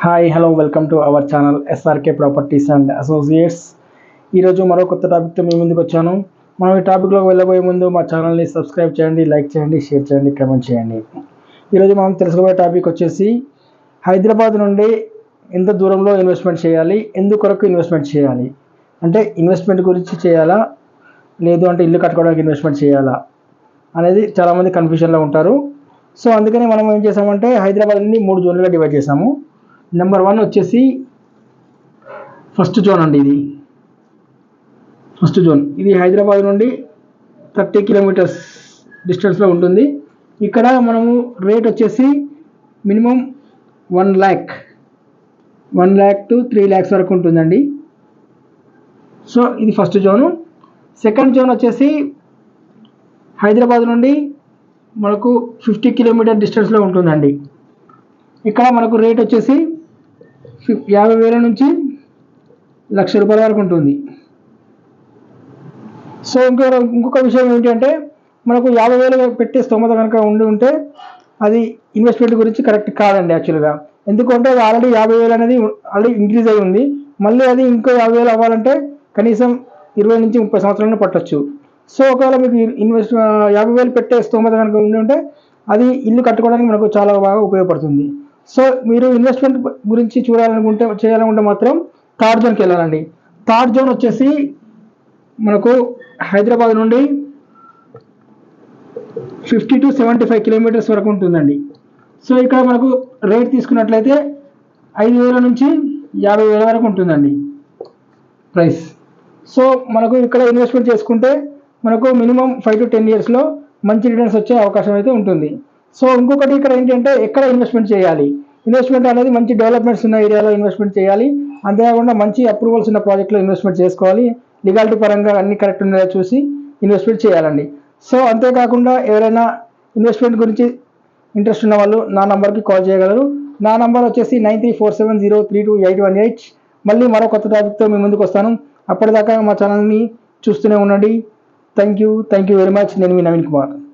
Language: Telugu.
Hi hello welcome to our channel SRK properties and associates ఈరోజు మరో కొత్త టాపిక్తో మీ ముందుకు వచ్చాను. మనం ఈ టాపిక్లోకి వెళ్ళబోయే ముందు మా ఛానల్ని సబ్స్క్రైబ్ చేయండి లైక్ చేయండి షేర్ చేయండి కమెంట్ చేయండి. ఈరోజు మనం తెలుసుకోబోయే టాపిక్ వచ్చేసి హైదరాబాద్ నుండి ఎంత దూరంలో ఇన్వెస్ట్మెంట్ చేయాలి ఎందుకొరకు ఇన్వెస్ట్మెంట్ చేయాలి? అంటే ఇన్వెస్ట్మెంట్ గురించి చేయాలా? లేదు అంటే ఇల్లు కట్టుకోవడానికి ఇన్వెస్ట్మెంట్ చేయాలా? అనేది చాలామంది కన్ఫ్యూజన్లో ఉంటారు. సో అందుకని మనం ఏం చేసామంటే హైదరాబాద్ని మూడు జోన్లుగా డివైడ్ చేసాము. నెంబర్ వన్ వచ్చేసి ఫస్ట్ జోన్ అండి ఇది. ఫస్ట్ జోన్ ఇది హైదరాబాద్ నుండి థర్టీ కిలోమీటర్స్ డిస్టెన్స్లో ఉంటుంది. ఇక్కడ మనము రేట్ వచ్చేసి minimum one lakh one lakh two three lakhs వరకు ఉంటుందండి. సో ఇది ఫస్ట్ జోను సెకండ్ జోన్ వచ్చేసి హైదరాబాద్ నుండి మనకు ఫిఫ్టీ కిలోమీటర్ డిస్టెన్స్లో ఉంటుందండి. ఇక్కడ మనకు రేట్ వచ్చేసి యాభై వేల నుంచి లక్ష రూపాయల వరకు ఉంటుంది. సో ఇంకో ఇంకొక విషయం ఏంటంటే మనకు యాభై వేలు పెట్టే స్తోమత కనుక ఉండి ఉంటే అది ఇన్వెస్ట్మెంట్ గురించి కరెక్ట్ కాదండి యాక్చువల్గా ఎందుకంటే అది ఆల్రెడీ యాభై వేలు అనేది ఆల్రెడీ ఇంక్రీజ్ అయి ఉంది. మళ్ళీ అది ఇంకో యాభై వేలు అవ్వాలంటే కనీసం ఇరవై నుంచి ముప్పై సంవత్సరాలను పట్టొచ్చు. సో ఒకవేళ మీకు ఇన్వెస్ట్ యాభై వేలు పెట్టే స్తోమత కనుక ఉండి ఉంటే అది ఇల్లు కట్టుకోవడానికి మనకు చాలా బాగా ఉపయోగపడుతుంది. సో మీరు ఇన్వెస్ట్మెంట్ గురించి చూడాలనుకుంటే చేయాలనుకుంటే మాత్రం థర్డ్ జోన్కి వెళ్ళాలండి. థర్డ్ జోన్ వచ్చేసి మనకు హైదరాబాద్ నుండి fifty two seventy five kilometres వరకు ఉంటుందండి. సో ఇక్కడ మనకు రేట్ తీసుకున్నట్లయితే ఐదు వేల నుంచి యాభై వేల వరకు ఉంటుందండి ప్రైస్ సో మనకు ఇక్కడ ఇన్వెస్ట్మెంట్ చేసుకుంటే మనకు మినిమం ఫైవ్ టు టెన్ ఇయర్స్లో మంచి రిటర్న్స్ వచ్చే అవకాశం అయితే ఉంటుంది. సో ఇంకొకటి ఇక్కడ ఏంటంటే ఎక్కడ ఇన్వెస్ట్మెంట్ చేయాలి? ఇన్వెస్ట్మెంట్ అనేది మంచి డెవలప్మెంట్స్ ఉన్న ఏరియాలో ఇన్వెస్ట్మెంట్ చేయాలి. అంతేకాకుండా మంచి అప్రూవల్స్ ఉన్న ప్రాజెక్ట్లో ఇన్వెస్ట్మెంట్ చేసుకోవాలి. లీగాలిటీ పరంగా అన్ని కరెక్ట్ ఉన్నాయో చూసి ఇన్వెస్ట్మెంట్ చేయాలండి. సో అంతేకాకుండా ఎవరైనా ఇన్వెస్ట్మెంట్ గురించి ఇంట్రెస్ట్ ఉన్న వాళ్ళు నా నంబర్కి కాల్ చేయగలరు. నా నంబర్ వచ్చేసి nine three four seven zero three two eight one eight. మళ్ళీ మరో కొత్త టాపిక్తో మీ ముందుకు వస్తాను. అప్పటిదాకా మా ఛానల్ని చూస్తూనే ఉండండి. Thank you thank you very much నేను మీ నవీన్ కుమార్.